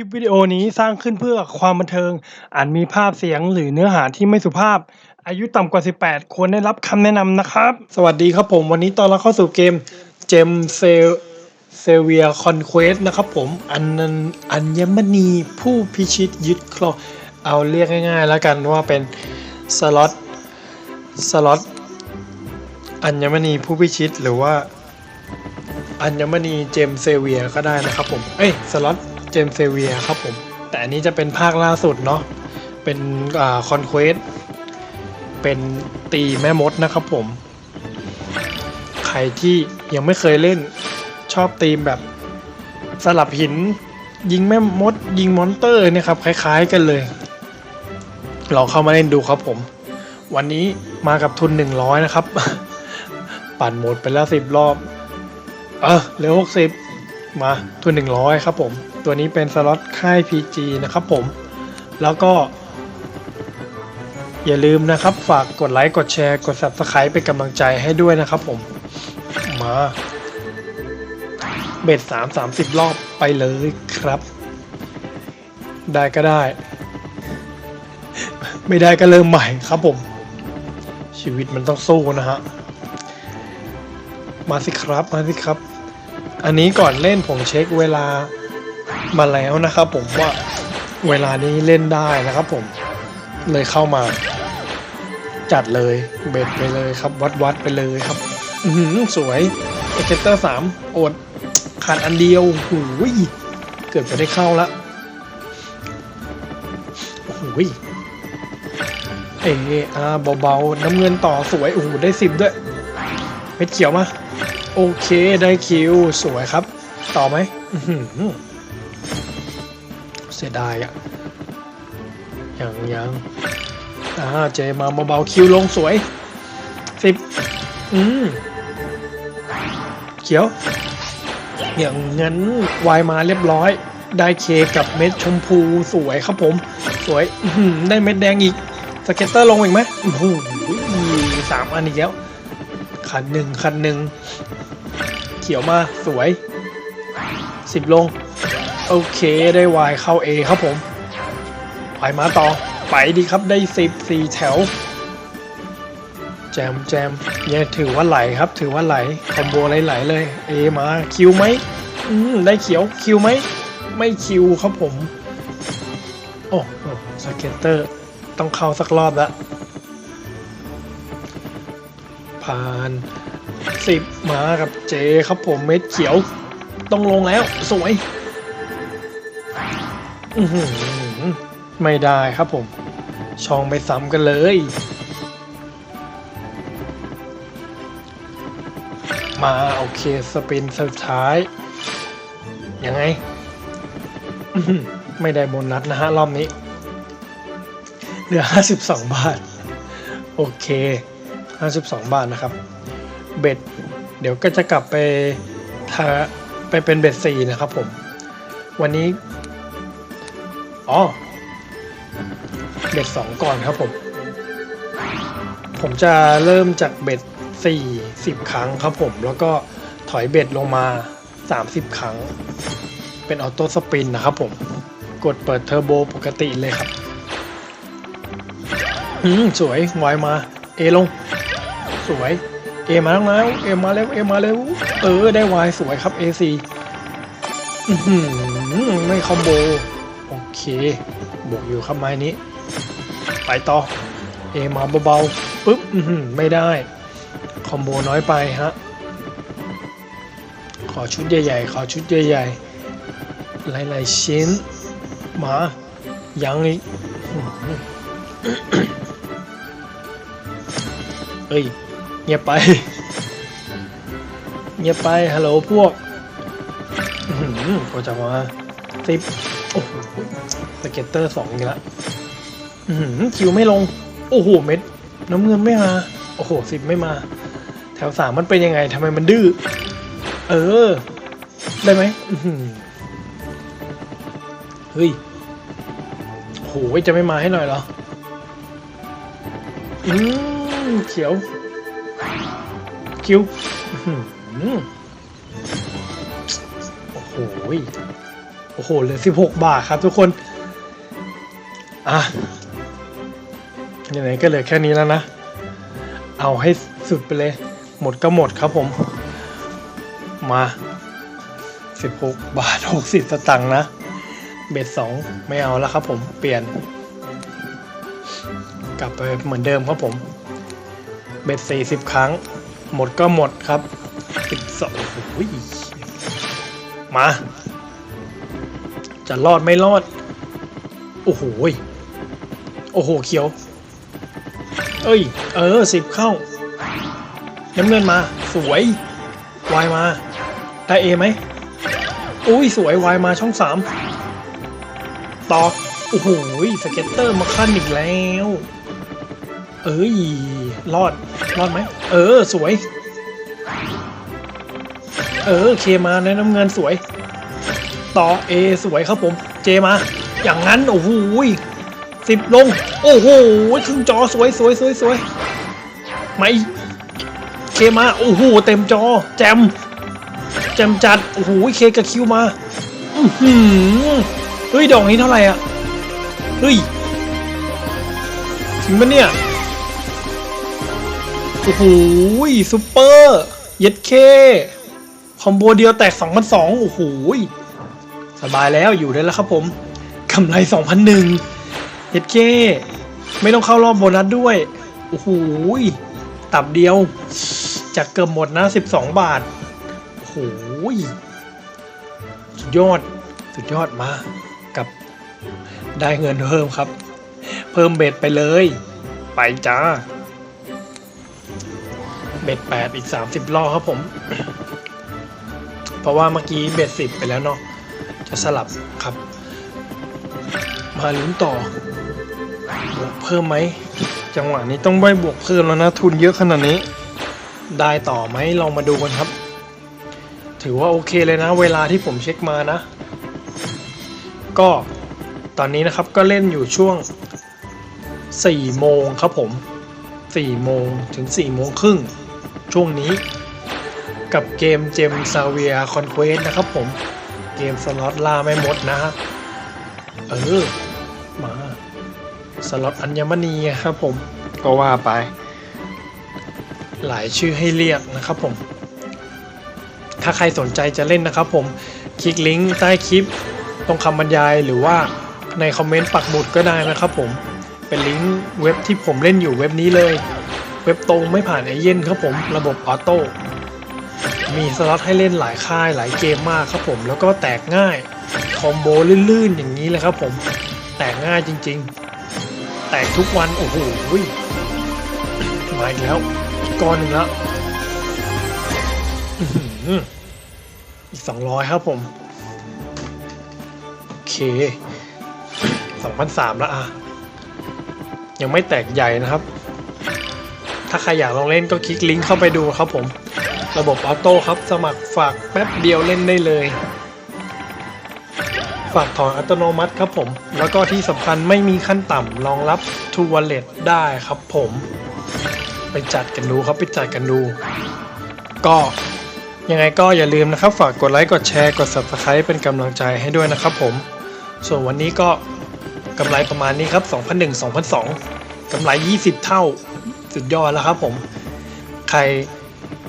ลิปวิดีโอนี้สร้างขึ้นเพื่อความบันเทิง อาจมีภาพเสียงหรือเนื้อหาที่ไม่สุภาพ อายุต่ำกว่า 18 ควรได้รับคำแนะนำนะครับ สวัสดีครับผมวันนี้ตอนเราเข้าสู่เกมเจมเซเซเวียคอนเควสนะครับผมอันนันอัญมณีผู้พิชิตยึดครองเอาเรียกง่ายๆ แล้วกันว่าเป็นสล็อตสล็อตอัญมณีผู้พิชิตหรือว่าอัญมณีเจมเซเวียก็ได้นะครับผม เอ้ย สล็อต เจมส์เซเวียครับผม แต่อันนี้จะเป็นภาคล่าสุดเนาะเป็นอ่าคอนเควสเป็นตีแม่มดนะครับผม ใครที่ยังไม่เคยเล่นชอบตีมแบบสลับหิน ยิงแม่มด ยิงมอนเตอร์เนี่ยครับ คล้ายๆกันเลยลองเข้ามาเล่นดูครับผม วันนี้มากับทุน 100 นะครับ ปั่นหมดไปแล้ว 10 รอบ เออเหลือหกสิบมาทุนหนึ่งร้อยครับผม ตัวนี้เป็นสล็อตค่าย PG นะครับผม แล้วก็ อย่าลืมนะครับ ฝากกดไลค์ กดแชร์ กด Subscribe เป็นกำลังใจให้ด้วยนะครับผม มา เบ็ดสามสามสิบรอบไปเลยครับ ได้ก็ได้ ไม่ได้ก็เริ่มใหม่ครับผม ชีวิตมันต้องสู้นะฮะ มาสิครับ มาสิครับ อันนี้ก่อนเล่นผมเช็คเวลา มาแล้วนะครับผมว่าเวลานี้เล่นได้นะครับผมเลยเข้ามา จัดเลยเบ็ดไปเลยครับ วัดวัดไปเลยครับ อืสวยเอเจเตอร์สามอดขาดอันเดียวหูยเกิดไปได้เข้าละหูยเออาเบาๆ น้ำเงินต่อสวยโอ้โหได้สิบด้วยเม็ดเขียวมา โอเคได้คิว สวยครับ ต่อไหมอื้อหือเสียดายอะยังยังอ่าเจมาเบาๆคิวลงสวยสิบอืมเขียวอย่างงั้นวายมาเรียบร้อย ได้เคกับเม็ดชมพูสวยครับผม สวยได้เม็ดแดงอีก สเก็ตเตอร์ลงอีกไหมโอ้โหสามอันอีกแล้วคันหนึ่งคันหนึ่งเขียวมาสวยสิบลง โอเค ได้วายเข้า A ครับผม ไปมาต่อ ไปดีครับได้สิบสี่แถว แจมแจมเนี่ยถือว่าไหลครับ ถือว่าไหล คอมโบไหลๆเลย A มา คิวไหม อืม ได้เขียว คิวไหม ไม่คิวครับผม โอ้โสเก็ตเตอร์ ต้องเข้าสักรอบล้วผ่านสิบมากับเจครับผมเม็ดเขียว ต้องลงแล้ว สวย ไม่ได้ครับผม ช่องไปซ้ำกันเลย มาโอเคสปินสุดท้าย ยังไง ไม่ได้โบนัสนะฮะ รอบนี้ เหลือ 52 บาท โอเค 52 บาทนะครับ เบ็ด เดี๋ยวก็จะกลับไปทาไปเป็นเบ็ดสี่นะครับผม วันนี้ อ๋อ เบ็ดสองก่อนครับผม ผมจะเริ่มจากเบ็ดสี่สิบครั้งครับผม แล้วก็ถอยเบ็ดลงมาสามสิบครั้ง เป็นออโต้สปินนะครับผม กดเปิดเทอร์โบปกติเลยครับอืมสวยไวมา เอลง สวย เอมาแล้วเอมาแล้วเอมาแล้วเออ ได้วายสวยครับ AC อื้อหือไม่คอมโบ โอเคบวกอยู่ครับไม้นี้ ไปต่อเอมาเบาๆปุ๊บไม่ได้ คอมโบน้อยไปฮะ ขอชุดใหญ่ๆ ขอชุดใหญ่ๆ หลายๆชิ้น มายังอีกอื้อหือเฮ้ยเงียบไปเงียบไปฮัลโหลพวกอื้อหือก็จะมา สิบโอ้โหสเก็ตเตอร์สองอีกแล้วคิวไม่ลง โอ้โห เม็ด น้ำเงินไม่มา โอ้โหสิบไม่มา แถวสามมันเป็นยังไงทำไมมันดื้อ เออ ได้ไหมเฮ้ยโอ้โหจะไม่มาให้หน่อยเหรอ อืมเขียว คิวโอ้โห โอ้โหเหลือ 16 บาทครับทุกคน อะยังไงก็เหลือแค่นี้แล้วนะ เอาให้สุดไปเลย หมดก็หมดครับผม มา 16 บาท 60 สตังค์นะ เบ็ดสองไม่เอาแล้วครับผม เปลี่ยน กลับไปเหมือนเดิมครับผม เบ็ด 40 ครั้ง หมดก็หมดครับ 12โอ้ยมา จะรอดไม่รอด โอ้โหโอ้โหเขียว เอ้ย เออสิบเข้าน้ำเงินมา สวยวายมา ได้เอไหมอุ้ยสวยวายมาช่องสามต่อโอ้โหสเก็ตเตอร์มาขั้นอีกแล้ว เอ้ย รอด รอดไหม เออ สวย เออ เคมาในน้ำเงินสวย ต่อเอสวยครับผมเจมา อย่างนั้นโอ้โหสิบลง โอ้โหครึ่งจอสวยสวยสวยสวยไม่เคมาโอ้โหเต็มจอ แจม แจมจัดโอ้โหเคกับคิวมาอือหือเฮ้ยดอกนี้เท่าไหร่อะเฮ้ยถึงมันเนี่ยโอ้โหซุปเปอร์เย็ดเคคอมโบเดียวแตก2,002โอ้โห สบายแล้วอยู่ได้แล้วครับผมกำไร2,001เฮ็ดเคไม่ต้องเข้ารอบโบนัสด้วย โอ้โหตับเดียว จากเกือบหมดนะ 12 บาท โอ้โหสุดยอด สุดยอดมากับได้เงินเพิ่มครับ เพิ่มเบ็ดไปเลย ไปจ้า เบ็ดแปดอีก30รอบครับผม เพราะว่าเมื่อกี้เบ็ดสิบไปแล้วเนาะ จะสลับครับ มาลุ้นต่อบวกเพิ่มไหม จังหวะนี้ต้องใบบวกเพิ่มแล้วนะทุนเยอะขนาดนี้ ได้ต่อไหมลองมาดูกันครับ ถือว่าโอเคเลยนะ เวลาที่ผมเช็คมานะ ก็ตอนนี้นะครับก็เล่นอยู่ช่วง4โมงครับผม4โมงถึง4โมงครึ่งช่วงนี้ กับเกมเจมซาเวียคอนเควสนะครับผม เกมสล็อตล่าไม่หมดนะฮะเออมาสล็อตอัญมณีครับผมก็ว่าไป หลายชื่อให้เรียกนะครับผม ถ้าใครสนใจจะเล่นนะครับผม คลิกลิงก์ใต้คลิป ตรงคำบรรยายหรือว่าในคอมเมนต์ปักหมุดก็ได้นะครับผม เป็นลิงก์เว็บที่ผมเล่นอยู่เว็บนี้เลย เว็บตรงไม่ผ่านเอเย่นครับผม ระบบออโต้ มีสล็อตให้เล่นหลายค่ายหลายเกมมากครับผม แล้วก็แตกง่าย คอมโบลื่นๆ อย่างนี้เลยครับผม แตกง่ายจริง ๆ แตกทุกวัน โอ้โหมาอีกแล้ว ก้อนหนึ่งแล้วอีกสองร้อยครับผม โอเคสองพันสามแล้วอะ ยังไม่แตกใหญ่นะครับ ถ้าใครอยากลองเล่นก็คลิกลิงก์เข้าไปดูครับผม ระบบออโต้ครับสมัครฝากแป๊บเดียวเล่นได้เลย ฝากถอนอัตโนมัติครับผม แล้วก็ที่สำคัญไม่มีขั้นต่ำรองรับทูว a เล็ตได้ครับผม ไปจัดกันดูครับไปจัดกันดู ก็ยังไงก็อย่าลืมนะครับ ฝากกดไลค์กดแชร์กด subscribe เป็นกำลังใจให้ด้วยนะครับผม ส่วนวันนี้ก็กำไรประมาณนี้ครับ 2001 2002กำไร 20 เท่าสุดยอดแล้วครับผม ใคร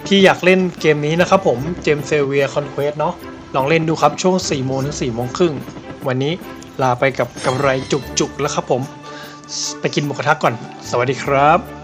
ที่อยากเล่นเกมนี้นะครับผมเจมเซเวียคอนเควสเนาะลองเล่นดูครับช่วง4โมงถึง4โมงครึ่งวันนี้ลาไปกับกำไรจุกๆแล้วครับผม ไปกินหมูกระทะก่อน สวัสดีครับ